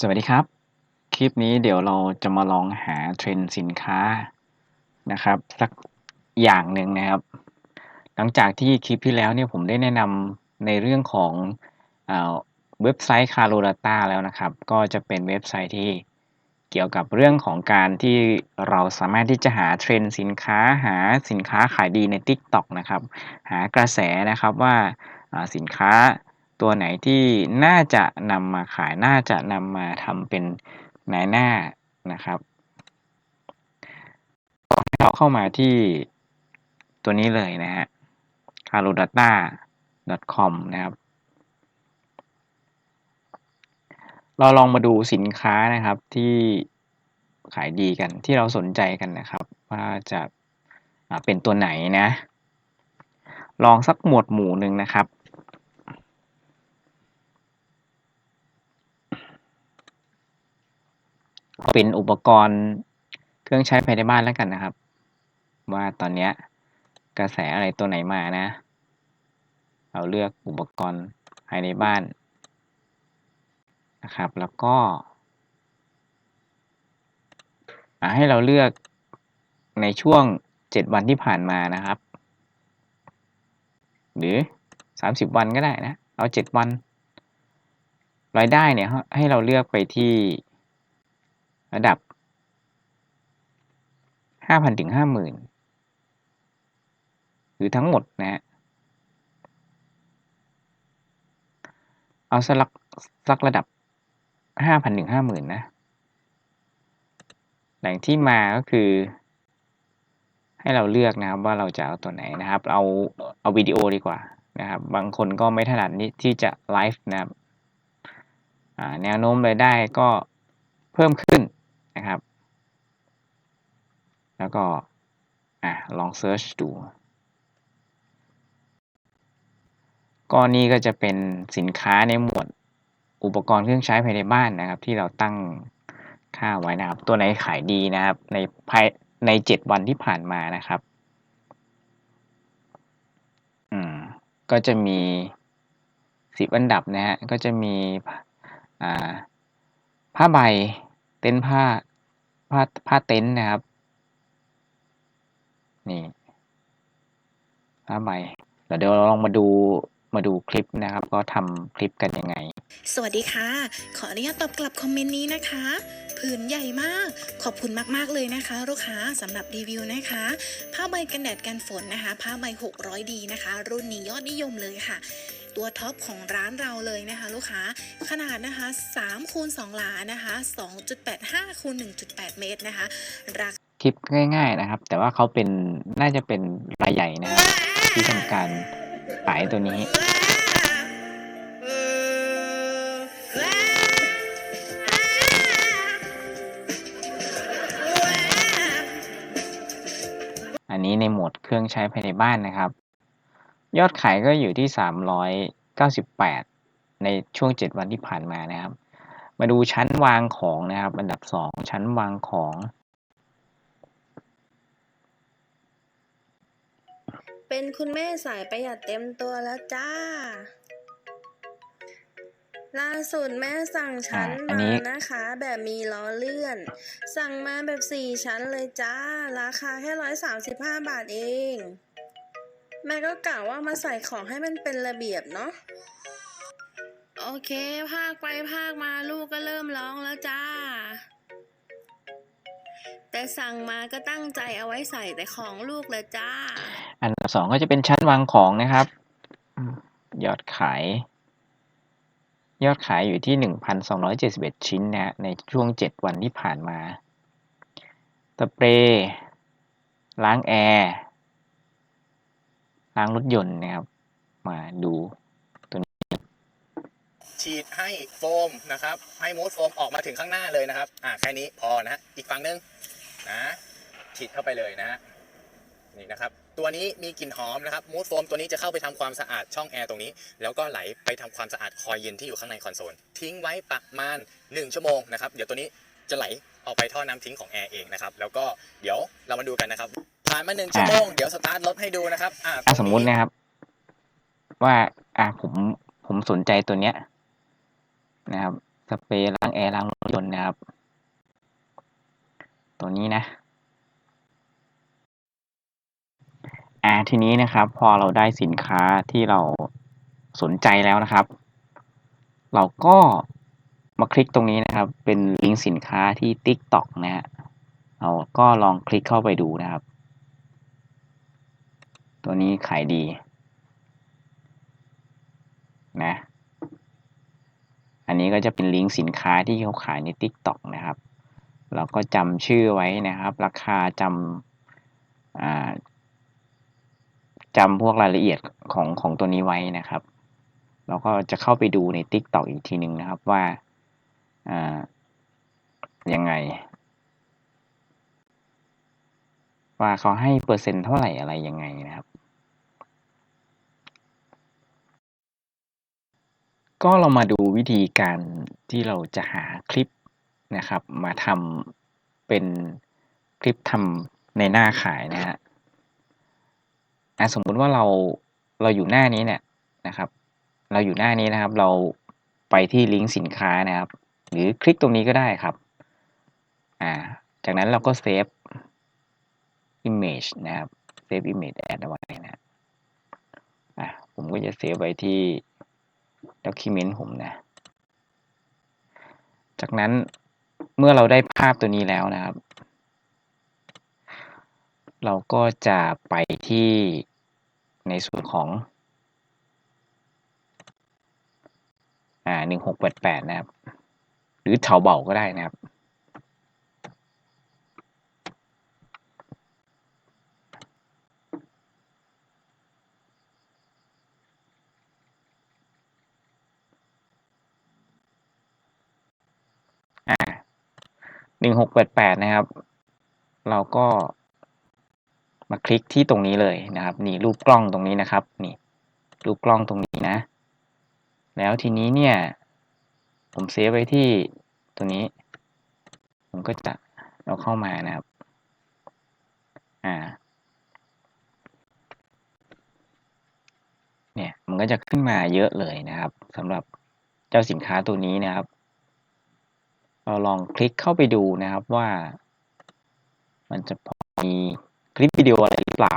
สวัสดีครับ คลิปนี้เดี๋ยวเราจะมาลองหาเทรนด์สินค้านะครับ สักอย่างหนึ่งนะครับ หลังจากที่คลิปที่แล้วเนี่ยผมได้แนะนำในเรื่องของเอเว็บไซต์ Caro Data แล้วนะครับ ก็จะเป็นเว็บไซต์ที่เกี่ยวกับเรื่องของการที่เราสามารถที่จะหาเทรนด์สินค้าหาสินค้าขายดีใน TikTok นะครับ หากระแสนะครับว่าอ่าสินค้า ตัวไหนที่น่าจะนำมาขายน่าจะนำมาทำเป็นนายหน้านะครับก็ให้เราเข้ามาที่ตัวนี้เลยนะฮะ carodata.com นะครับ เราลองมาดูสินค้านะครับที่ขายดีกันที่เราสนใจกันนะครับ ว่าจะเป็นตัวไหนนะ ลองสักหมวดหมู่หนึ่งนะครับ เป็นอุปกรณ์เครื่องใช้ภายในบ้านแล้วกันนะครับ ว่าตอนนี้กระแสอะไรตัวไหนมานะ เราเลือกอุปกรณ์ภายในบ้านนะครับ แล้วก็ให้เราเลือกในช่วง 7 วันที่ผ่านมานะครับ หรือ 30 วันก็ได้นะ เอา 7 วัน รายได้เนี่ยให้เราเลือกไปที่ ระดับ5,000ถึง50,000หรือทั้งหมดนะฮะเอาสักสักระดับ5,000ถึง50,000นะแหล่งที่มาก็คือ ให้เราเลือกนะครับว่าเราจะเอาตัวไหนนะครับ เอาเอาวิดีโอดีกว่านะครับ บางคนก็ไม่ถนัดนี้ที่จะไลฟ์นะครับแนวโน้มรายได้ก็เพิ่มขึ้นนะครับ แล้วก็อะลองเซิร์ชดูก็นี่ก็จะเป็นสินค้าในหมวดอุปกรณ์เครื่องใช้ภายในบ้านนะครับ ที่เราตั้งค่าไว้นะครับ ตัวไหนขายดีนะครับ ในภายในเจ็ดวันที่ผ่านมานะครับอืมก็จะมีสิบอันดับนะฮะก็จะมีอ่าผ้าใบเต็นท์ผ้าผ้าผ้าเต็นท์นะครับ นี่ผ้าใบแล้วเดี๋ยวเราลองมาดูมาดูคลิปนะครับ ก็ทำคลิปกันยังไง สวัสดีค่ะ ขออนุญาตตอบกลับคอมเมนต์นี้นะคะผืนใหญ่มากขอบคุณมาก ๆ เลยนะคะ ลูกค้าสำหรับรีวิวนะคะ ผ้าใบกันแดดกันฝนนะคะ ผ้าใบ 600ดีนะคะ รุ่นนี้ยอดนิยมเลยค่ะ ตัวท็อปของร้านเราเลยนะคะ ลูกค้าขนาดนะคะ3คูณ2หลานะคะ2.85คูณ1.8 เมตรนะคะ รา คลิปง่าย ๆนะครับ แต่ว่าเขาเป็นน่าจะเป็นรายใหญ่นะครับที่ทำการขายตัวนี้ อันนี้ในโหมดเครื่องใช้ภายในบ้านนะครับ ยอดขายก็อยู่ที่ 398 ในช่วง 7 วันที่ผ่านมานะครับ มาดูชั้นวางของนะครับ อันดับ 2 ชั้นวางของ เป็นคุณแม่สายประหยัดเต็มตัวแล้วจ้า ล่าสุดแม่สั่งชั้นอ่าอันมานี้นะคะ แบบมีล้อเลื่อน สั่งมาแบบสี่ชั้นเลยจ้า ราคาแค่ร้อยสามสิบห้าบาทเอง แม่ก็กล่าวว่ามาใส่ของให้มันเป็นระเบียบเนาะ โอเคภาคไปภาคมาลูกก็เริ่มร้องแล้วจ้า แต่สั่งมาก็ตั้งใจเอาไว้ใส่แต่ของลูกเลยจ้า อันดับสองก็จะเป็นชั้นวางของนะครับ ยอดขาย ยอดขายอยู่ที่ 1,271 ชิ้นนะในช่วง 7 วันที่ผ่านมาสเปรย์ล้างแอร์ล้างรถยนต์นะครับ มาดูตัวนี้ฉีดให้โฟมนะครับ ให้มูสโฟมออกมาถึงข้างหน้าเลยนะครับ อ่าแค่นี้พอนะฮะอีกฝั่งหนึงนะฉีดเข้าไปเลยนะฮะ นี่นะครับตัวนี้มีกลิ่นหอมนะครับมูสโฟมตัวนี้จะเข้าไปทำความสะอาดช่องแอร์ตรงนี้ แล้วก็ไหลไปทำความสะอาดคอยเย็นที่อยู่ข้างในคอนโซลทิ้งไว้ประมาณ 1 ชั่วโมงนะครับเดี๋ยวตัวนี้จะไหลออกไปท่อน้ำทิ้งของแอร์เองนะครับแล้วก็เดี๋ยวเรามาดูกันนะครับผ่านมาหนึ่งชั่วโมงเดี๋ยวสตาร์ทรถให้ดูนะครับอ่าสมมุตินะครับ ว่าอะผมผมสนใจตัวเนี้ยนะครับสเปรย์ล้างแอร์ล้างรถยนต์นะครับ ตัวนี้นะ อ่าทีนี้นะครับพอเราได้สินค้าที่เราสนใจแล้วนะครับ เราก็มาคลิกตรงนี้นะครับ เป็นลิงก์สินค้าที่ TikTok นะฮะเราก็ลองคลิกเข้าไปดูนะครับ ตัวนี้ขายดีนะอันนี้ก็จะเป็นลิงก์สินค้าที่เขาขายใน TikTok นะครับ เราก็จำชื่อไว้นะครับ ราคาจำอ่า จำพวกรายละเอียดของของตัวนี้ไว้นะครับ เราก็จะเข้าไปดูใน TikTok อีกทีหนึ่งนะครับว่าอ่ายังไง ว่าเขาให้เปอร์เซ็นต์เท่าไหร่อะไรยังไงนะครับ ก็เรามาดูวิธีการที่เราจะหาคลิปนะครับ มาทำเป็นคลิปทำในหน้าขายนะฮะะสมมุติว่าเราเราอยู่หน้านี้เนี่ยนะครับ เราอยู่หน้านี้นะครับ เราไปที่ลิงก์สินค้านะครับ หรือคลิกตรงนี้ก็ได้ครับอ่าจากนั้นเราก็เซฟ image นะครับ save image add เอาไว้นะอะผมก็จะเซฟไว้ที่ document ผมนะ จากนั้นเมื่อเราได้ภาพตัวนี้แล้วนะครับ เราก็จะไปที่ ในส่วนของอ่าหนึ่งหกแปดแปดนะครับ หรือเถาเบาก็ได้นะครับ อ่าหนึ่งหกแปดแปดนะครับ เราก็ มาคลิกที่ตรงนี้เลยนะครับ นี่รูปกล้องตรงนี้นะครับ นี่รูปกล้องตรงนี้นะ แล้วทีนี้เนี่ย ผมเซฟไว้ที่ตัวนี้ ผมก็จะเอาเข้ามานะครับ อ่า เนี่ยมันก็จะขึ้นมาเยอะเลยนะครับสำหรับเจ้าสินค้าตัวนี้นะครับ เราลองคลิกเข้าไปดูนะครับว่า มันจะพอมี คลิปวิดีโออะไรหรือเปล่า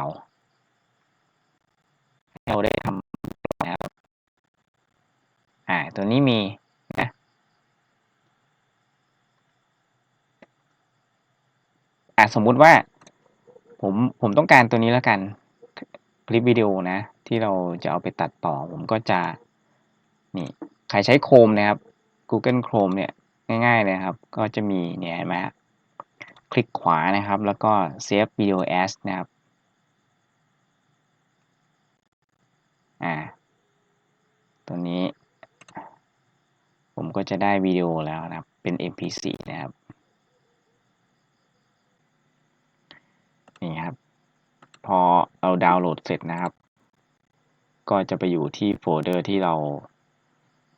เราได้ทำนะครับอ่าตัวนี้มีนะอ่าสมมุติว่า ผมผมต้องการตัวนี้แล้วกัน คลิปวิดีโอนะ ที่เราจะเอาไปตัดต่อ ผมก็จะนี่ใครใช้ Chrome นะครับ Google Chrome เนี่ย ง่ายๆเลยครับ ก็จะมีเนี่ยเห็นไหมฮะ คลิกขวานะครับ แล้วก็ Save Video As นะครับ อ่า ตัวนี้ ผมก็จะได้วิดีโอแล้วนะครับ เป็น MP4 นะครับ นี่ครับ พอเราดาวน์โหลดเสร็จนะครับ ก็จะไปอยู่ที่โฟลเดอร์ที่เรา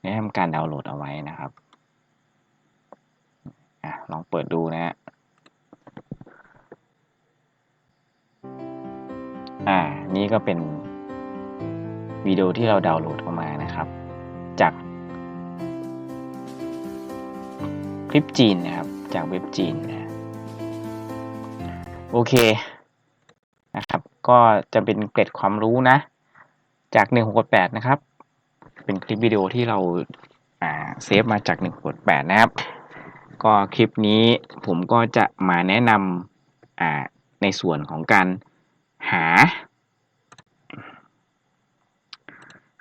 ได้ทำการดาวน์โหลดเอาไว้นะครับอะลองเปิดดูนะฮะ อ่า นี่ก็เป็นวิดีโอที่เราดาวน์โหลดเข้ามานะครับ จากคลิปจีนนะครับ จากเว็บจีนนะโอเคนะครับ ก็จะเป็นเกร็ดความรู้นะ จาก168นะครับ เป็นคลิปวิดีโอที่เราอ่าเซฟมาจาก168นะครับ ก็คลิปนี้ผมก็จะมาแนะนำอ่าในส่วนของการา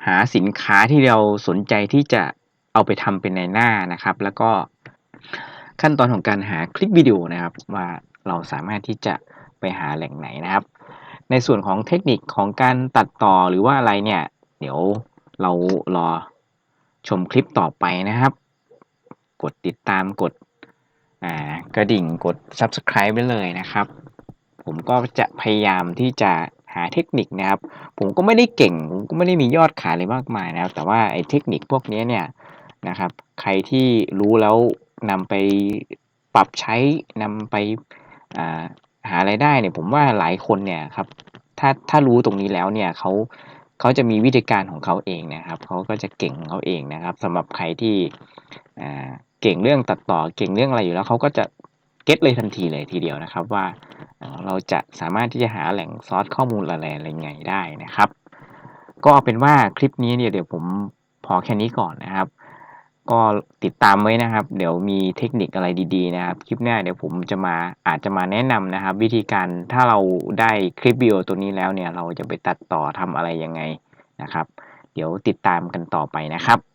หาสินค้าที่เราสนใจที่จะเอาไปทำเป็นในหน้านะครับ แล้วก็ขั้นตอนของการหาคลิปวิดีโอนะครับ ว่าเราสามารถที่จะไปหาแหล่งไหนนะครับ ในส่วนของเทคนิคของการตัดต่อหรือว่าอะไรเนี่ย เดี๋ยวเรารอชมคลิปต่อไปนะครับ กดติดตามกดกระดิ่งกด subscribe ไว้เลยนะครับ ผมก็จะพยายามที่จะหาเทคนิคนะครับ ผมก็ไม่ได้เก่งผมก็ไม่ได้มียอดขายอะไรมากมายนะครับ แต่ว่าไอ้เทคนิคพวกนี้เนี่ยนะครับ ใครที่รู้แล้วนำไปปรับใช้นำไปอ่าหาไรายได้เนี่ยผมว่าหลายคนเนี่ยครับถ้าถ้ารู้ตรงนี้แล้วเนี่ยเขาเขาจะมีวิธีการของเขาเองนะครับเขาก็จะเก่งเขาเองนะครับสำหรับใครที่เก่งเรื่องตัดต่อเก่งเรื่องอะไรอยู่แล้วเขาก็จะ เก็ตเลยทันทีเลยทีเดียวนะครับว่าเราจะสามารถที่จะหาแหล่งซอสข้อมูลอะไรอะไรไงได้นะครับ ก็เอาเป็นว่าคลิปนี้เนี่ยเดี๋ยวผมพอแค่นี้ก่อนนะครับ ก็ติดตามไว้นะครับ เดี๋ยวมีเทคนิคอะไรดีๆนะครับ คลิปหน้าเดี๋ยวผมจะมาอาจจะมาแนะนำนะครับ วิธีการถ้าเราได้คลิปวิดีโอตัวนี้แล้วเนี่ย เราจะไปตัดต่อทำอะไรยังไงนะครับ เดี๋ยวติดตามกันต่อไปนะครับ